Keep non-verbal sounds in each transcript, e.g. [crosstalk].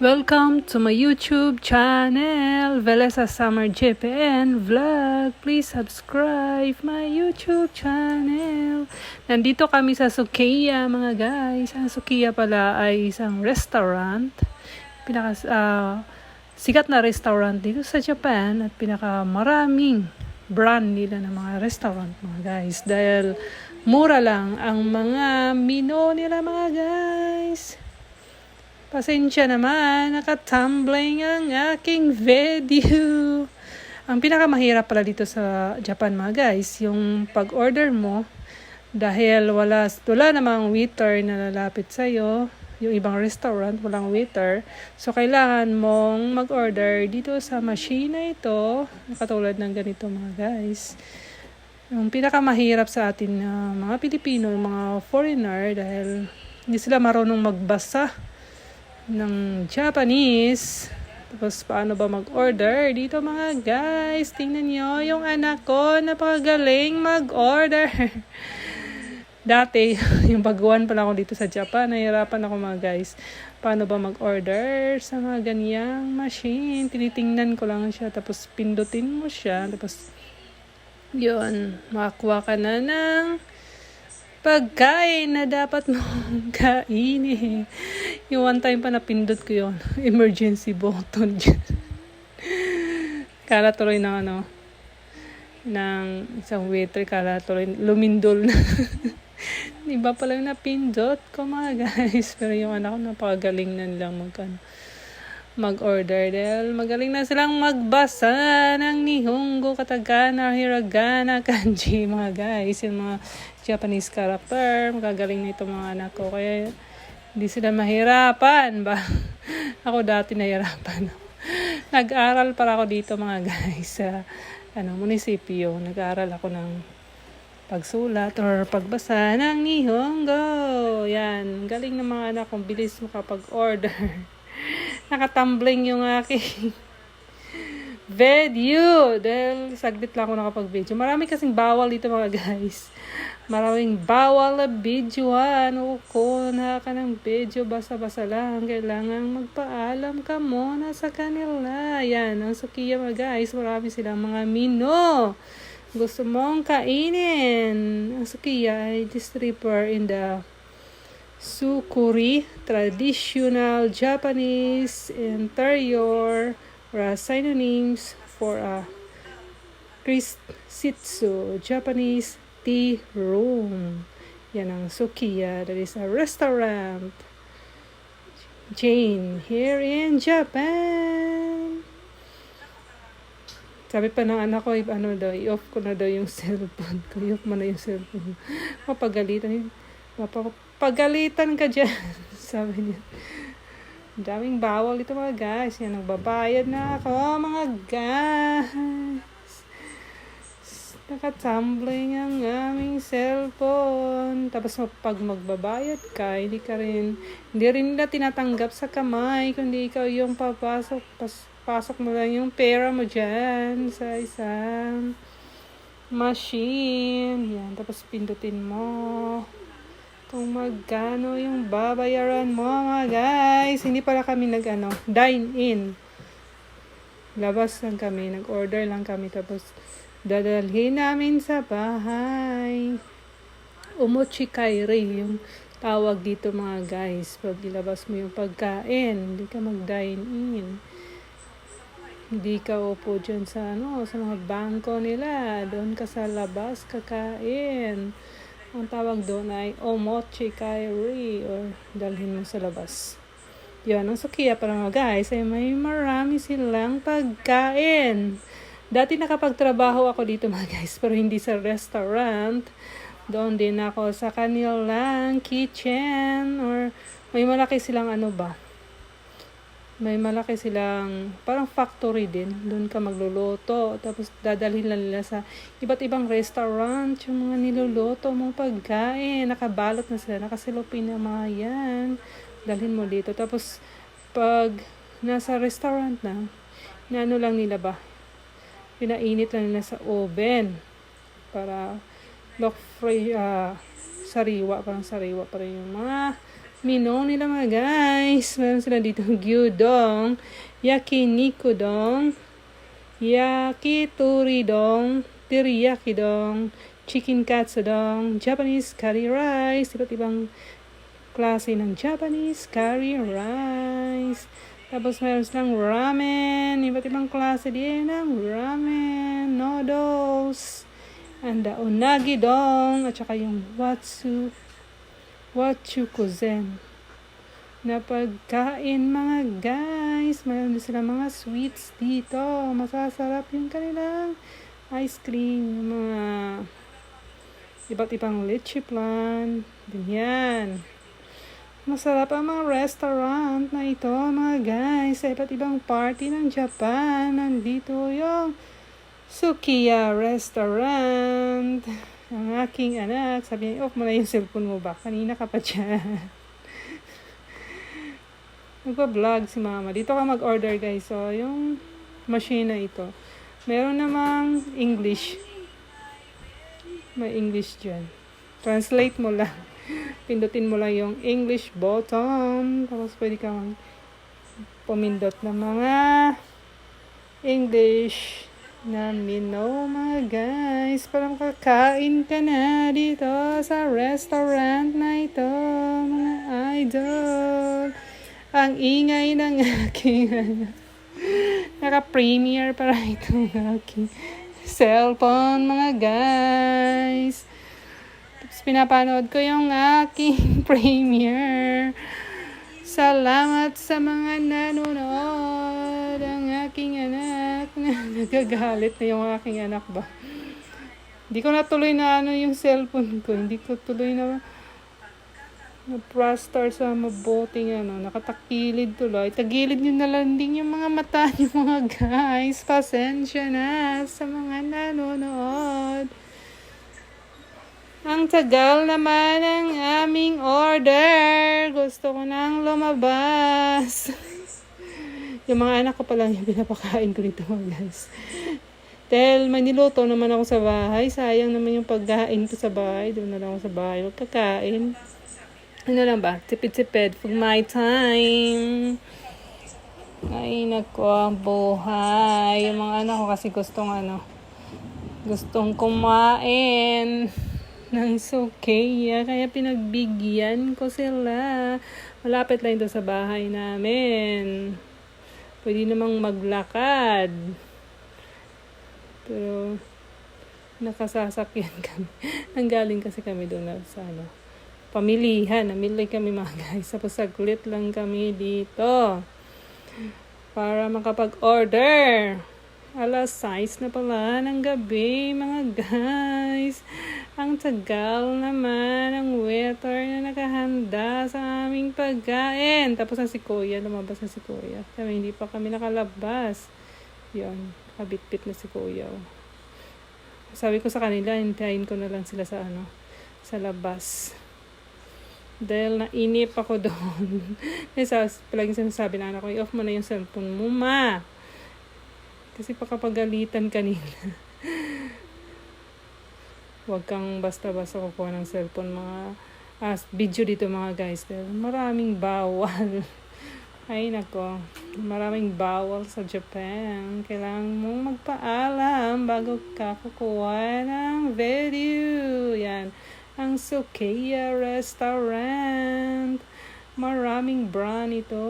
Welcome to my YouTube channel, Velesa Summer JPN Vlog. Please subscribe my YouTube channel. Nandito kami sa Sukiya mga guys. Ang Sukiya pala ay isang restaurant. Pinaka ah, sikat na restaurant dito sa Japan at pinaka maraming brand nila ng mga restaurant mga guys. Dahil mura lang ang mga menu nila mga guys. Pasensya naman, nakatumbling ang aking video. Ang pinakamahirap pala dito sa Japan mga guys, yung pag-order mo, dahil wala, wala namang waiter na lalapit sa'yo, yung ibang restaurant, walang waiter. So, kailangan mong mag-order dito sa machine na ito, katulad ng ganito mga guys. Yung pinakamahirap sa atin na mga Pilipino, mga foreigner, dahil hindi sila marunong magbasa ng Japanese. Tapos, paano ba mag-order? Dito mga guys, tingnan nyo yung anak ko, napakagaling mag-order. [laughs] Dati, [laughs] yung baguhan pa lang ako dito sa Japan, nahirapan ako mga guys. Paano ba mag-order sa mga ganyang machine? Tinitingnan ko lang siya, tapos pindutin mo siya, tapos yun, makakuha ka na ng pagkain na dapat [laughs] mong kainin. Yung one time pa napindot ko yun. [laughs] Emergency button dyan. [laughs] Kala tuloy ng ano, ng isang waiter, kala tuloy, lumindol na. Iba pala yung napindot ko mga guys. Pero yung anak ko napakagaling na nilang magkano mag-order dahil magaling na silang magbasa ng Nihongo, Katakana, Hiragana, [laughs] Kanji, mga guys. Yung mga Japanese character, magagaling na itong mga anak ko. Kaya hindi sila mahirapan ba? [laughs] ako dati nahirapan. [laughs] Nag-aral para ako dito mga guys sa ano, munisipyo. Nag-aral ako ng pagsulat or pagbasa ng Nihongo. Yan, galing ng mga anak kong bilis makapag-order. Nakatumbling yung aking [laughs] video. Dahil saglit lang ako nakapag-video. Marami kasing bawal dito mga guys. Maraming bawal na videoan. O ko na ka ng video, basa-basa lang. Kailangan magpaalam ka muna sa kanila. Yan, ang Sukiya mga guys. Marami silang mga mino. Gusto mong kainin. Ang Sukiya ay distributor in the Sukuri, traditional Japanese interior or synonyms for a Krisitsu, Japanese tea room. Yan ang Sukiya. That is a restaurant chain here in Japan. Sabi pa ng anak ko, ano daw, i-off ko na daw yung [laughs] cellphone ko. I-off mo na yung cellphone. Mapagalitan. Mapagalitan ka dyan. [laughs] Sabi niya. Ang daming bawal ito mga guys. Yan, nagbabayad na ako mga guys. Nakatumbling ang aming cellphone. Tapos pag magbabayad ka, hindi ka rin, hindi rin nila tinatanggap sa kamay, kundi ikaw yung papasok, pas, pasok mo lang yung pera mo dyan sa isang machine. Yan, tapos pindutin mo kung magkano yung babayaran mo mga guys. Hindi pala kami nag ano, dine in. Labas lang kami, nag-order lang kami tapos dadalhin namin sa bahay. Umochi kairi yung tawag dito mga guys. Pag ilabas mo yung pagkain, hindi ka mag-dine in. Hindi ka upo dyan sa ano, sa mga bangko nila. Doon ka sa labas kakain. Ang tawag doon ay omochi kairi or dalhin mo sa labas. Yan, ang sukiya para mga guys ay may marami silang pagkain. Dati nakapagtrabaho ako dito mga guys, pero hindi sa restaurant. Doon din ako sa kanilang kitchen or may malaki silang ano ba. May malaki silang parang factory din. Doon ka magluluto. Tapos dadalhin lang nila sa iba't ibang restaurant yung mga niluluto mong pagkain. Nakabalot na sila. Nakasilopin na mga yan. Dalhin mo dito. Tapos pag nasa restaurant na, na ano lang nila ba, pinainit lang nila sa oven para look free uh, sariwa parang sariwa pa rin yung mga Minong nila mga guys. Meron sila dito. [laughs] Gyudong, yakiniku dong, yakitori dong, teriyaki dong, chicken katsu dong, Japanese curry rice, iba't ibang klase ng Japanese curry rice. Tapos meron silang ramen, iba't ibang klase din ng ramen, noodles, and the unagi dong, at saka yung watsu, wachukuzen na pagkain mga guys. Mayroon din sila mga sweets dito. Masasarap yung kanilang ice cream. Yung mga iba't ibang leche plan. Ganyan. Masarap ang mga restaurant na ito mga guys. Sa iba't ibang party ng Japan. Nandito yung Sukiya Restaurant. Ang aking anak, sabi niya, off mo na yung cellphone mo ba? Kanina ka pa dyan. [laughs] Nagpa-vlog si mama. Dito ka mag-order guys. So, yung machine na ito. Meron namang English. May English dyan. Translate mo lang. [laughs] Pindutin mo lang yung English button. Tapos pwede kang pumindot ng mga English na menu mga guys. Parang kakain ka na dito sa restaurant na ito mga idol. Ang ingay ng [laughs] aking ano, naka-premiere para itong aking cellphone mga guys. Tapos pinapanood ko yung aking [laughs] premiere. Salamat sa mga nanonood. Ang aking na [laughs] nagagalit na yung aking anak ba. Hindi ko natuloy na ano yung cellphone ko. Hindi ko tuloy na na-plaster sa mabuting ano, nakatakilid tuloy. Tagilid nyo na lang din yung mga mata [laughs] nyo mga guys. Pasensya na sa mga nanonood. Ang tagal naman ng aming order. Gusto ko nang lumabas. [laughs] yung mga anak ko pa lang yung pinapakain ko mga guys. Dahil may niluto naman ako sa bahay. Sayang naman yung pagkain ko sa bahay. Doon na lang ako sa bahay. Magkakain. Ano lang ba? Tipid-tipid for my time. Ay, nako, ang buhay. Yung mga anak ko kasi gustong ano, gustong kumain ng sukeya. Kaya pinagbigyan ko sila. Malapit lang ito sa bahay namin. Pwede namang maglakad. Pero, nakasasakyan [laughs] kami. Nanggaling kasi kami doon na sa ano, pamilihan. Namili kami mga guys. Tapos saglit lang kami dito. Para makapag-order. Alas 6 na pala ng gabi mga guys. Ang tagal naman ng waiter na nakahanda sa aming pagkain. Tapos ang si Kuya, lumabas na si Kuya. Kami hindi pa kami nakalabas. Yun, kabitbit na si Kuya. Sabi ko sa kanila, hintayin ko na lang sila sa ano, sa labas. Dahil nainip ako [laughs] doon. Kasi palaging sinasabi na anak ko, i-off mo na yung cellphone mo, ma. Kasi pakapagalitan kanina. Huwag kang basta-basta kukuha ng cellphone mga as video dito mga guys. Maraming bawal. [laughs] Ay nako, maraming bawal sa Japan. Kailangan mong magpaalam bago ka kukuha ng video. Yan ang Sukeya Restaurant. Maraming brand ito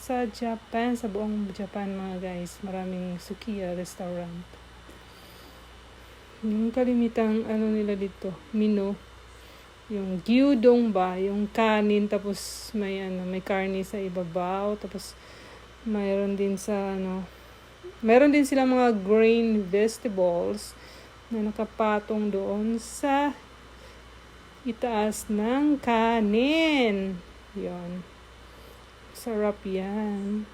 sa Japan, sa buong Japan mga guys. Maraming Sukiya Restaurant. Yung kalimitang ano nila dito, menu. Yung gyudong ba, yung kanin tapos may ano, may karne sa ibabaw, tapos mayroon din sa ano, mayroon din sila mga grain vegetables na nakapatong doon sa itaas ng kanin. Yon. Sarap yan.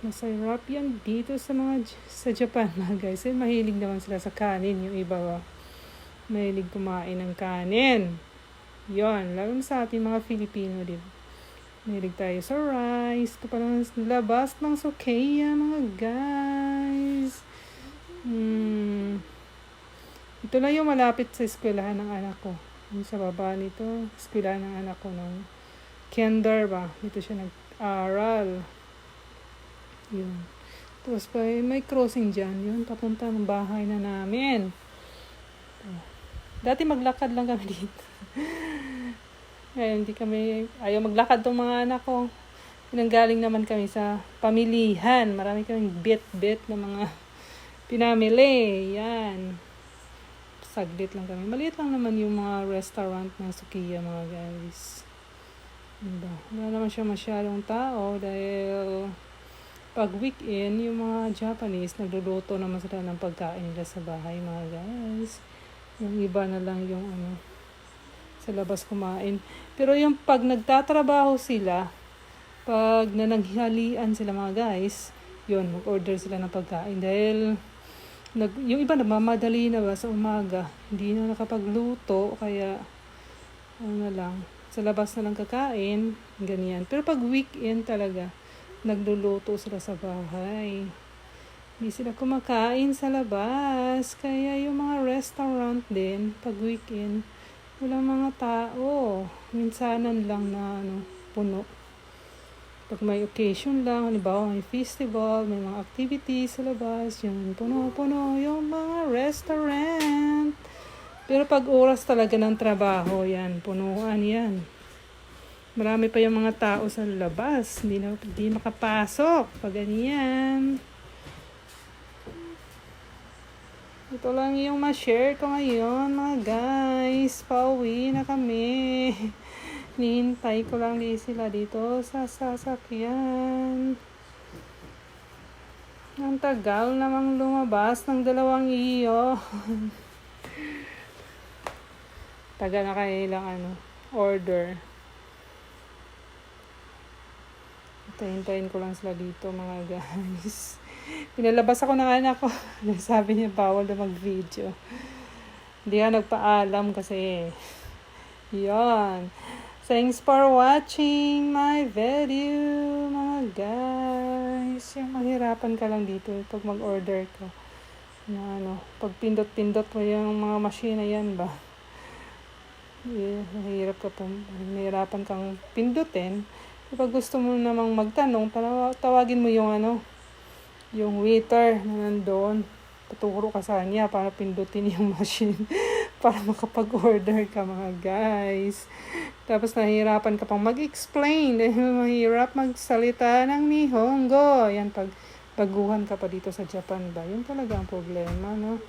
Masarap yan dito sa mga sa Japan [laughs] mga guys. Eh, mahilig naman sila sa kanin. Yung iba ba, mahilig kumain ng kanin. Yon. Lalo sa ating mga Filipino din. Mahilig tayo sa rice. Ito pa lang labas ng Sukeya mga guys. Hmm. Ito lang yung malapit sa eskwelahan ng anak ko. Yung sa baba nito, eskwelahan ng anak ko nung kinder ba. Dito siya nag-aral. Yun. Tapos pa, may crossing dyan. Yun, papunta ng bahay na namin. Dati maglakad lang kami [laughs] dito. Ngayon, hindi kami, ayaw maglakad tong mga anak ko. Pinanggaling naman kami sa pamilihan. Marami kaming bit-bit na mga pinamili. Yan. Saglit lang kami. Maliit lang naman yung mga restaurant ng Sukiya, mga guys. Diba? Wala naman siya masyadong tao dahil pag weekend, yung mga Japanese, nagluluto naman sila ng pagkain nila sa bahay, mga guys. Yung iba na lang yung ano, sa labas kumain. Pero yung pag nagtatrabaho sila, pag nananghalian sila mga guys, yun, mag-order sila ng pagkain. Dahil, nag, yung iba nagmamadali na ba sa umaga, hindi na nakapagluto, kaya, ano na lang, sa labas na lang kakain, ganyan. Pero pag weekend talaga, nagluluto sila sa bahay. Hindi sila kumakain sa labas. Kaya yung mga restaurant din, pag weekend, wala mga tao. Minsanan lang na ano, puno. Pag may occasion lang, halimbawa may festival, may mga activities sa labas, yun, puno-puno yung mga restaurant. Pero pag oras talaga ng trabaho, yan, punuan yan. Marami pa yung mga tao sa labas. Hindi na hindi makapasok. Pag ganyan. Ito lang yung ma-share ko ngayon, mga guys. Pauwi na kami. [laughs] Nihintay ko lang din sila dito sa sasakyan. Ang tagal namang lumabas ng dalawang iyo. [laughs] tagal na kailang ano, order. Hintayin ko lang sila dito mga guys. [laughs] Pinalabas ako ng anak ko. [laughs] Sabi niya bawal na mag-video. Hindi nga nagpaalam kasi. Yan. Thanks for watching my video mga guys. Yung mahirapan ka lang dito pag mag-order ka. Na ano, pag pindot-pindot mo yung mga machine na yan ba. Yeah, mahirap ka po. Mahirapan kang pindutin. Kapag gusto mo namang magtanong, tawa- tawagin mo yung ano, yung waiter na nandoon. Paturo ka sa kanya para pindutin yung [laughs] machine para [laughs] makapag-order ka mga guys. Tapos nahihirapan ka pang mag-explain dahil [laughs] mahirap magsalita ng Nihongo. Yan pag baguhan ka pa dito sa Japan ba? Yun talaga ang problema, no?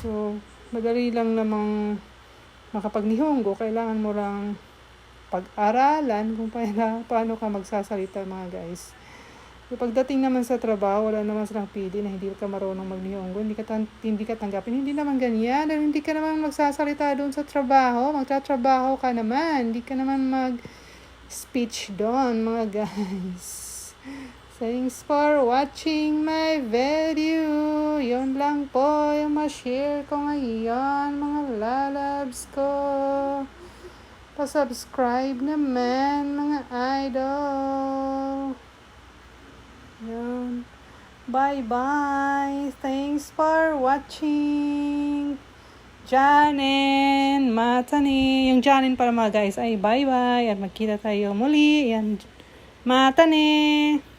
So, madali lang namang makapag Nihongo. Kailangan mo lang pag-aralan kung [laughs] paano, paano ka magsasalita mga guys. So, pagdating naman sa trabaho, wala naman silang pili na hindi ka marunong magnihongo, hindi ka, hindi ka tanggapin. Hindi naman ganyan. Dahil hindi ka naman magsasalita doon sa trabaho. Magtatrabaho ka naman. Hindi ka naman mag-speech doon, mga guys. [laughs] Thanks for watching my video. Yun lang po yung ma-share ko ngayon, mga lalabs ko. Pa-subscribe naman, mga idol. Yun. Bye-bye. Thanks for watching. Janin, Matani. Yung Janin para mga guys ay bye-bye. At magkita tayo muli. Yan. Matani.